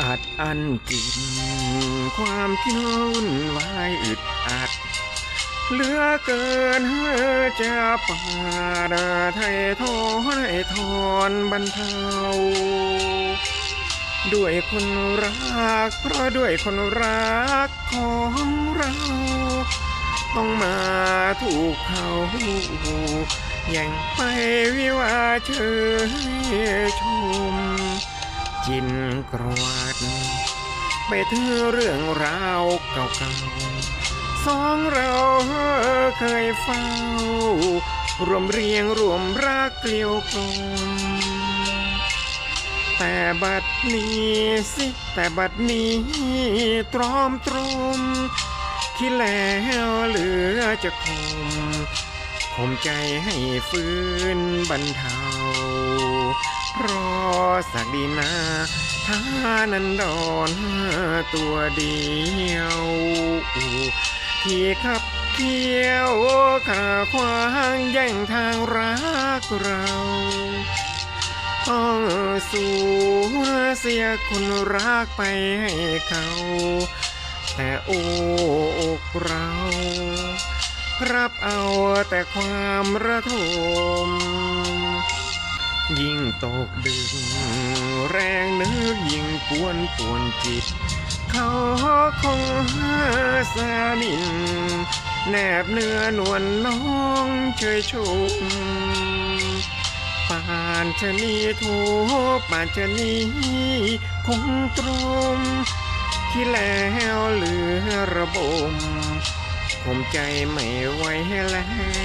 อันจริงความคิดวุ่นวายอึดอัด เหลือเกินเจะปาดไทยทอนให้ทอนบรรเทา ด้วยคนรัก เพราะด้วยคนรักของเรา ต้องมาถูกเขาแย่างไปวิวาเชยชม จินกรวดไปถึงเรื่องราวเก่าๆสองเราเคยเฝ้า รวมเรียงรวมรักเกลียวกลมแต่บัดนี้สิแต่บัดนี้ตรอมตรมที่แล้วเหลือจะคมคมใจให้ฟื้นบรรเทา เพราะสักดีนาท่านันดอนตัวเดียว ที่ขับเคี้ยวขาควางแย่งทางรักเราต้องสูญเสียคนรักไปให้เขา แต่โอกเรา รับเอาแต่ความระทม ยิ่งตกดึงแรงนึกยิ่งกวนปวนจิต เขาคงหาสานิน แนบเนื้อนวลน้องเชยชุมป่านชะนีโทป่านชะนีคงตรม ที่แล้วเหลือระบมคมใจไม่ไหวแล้ว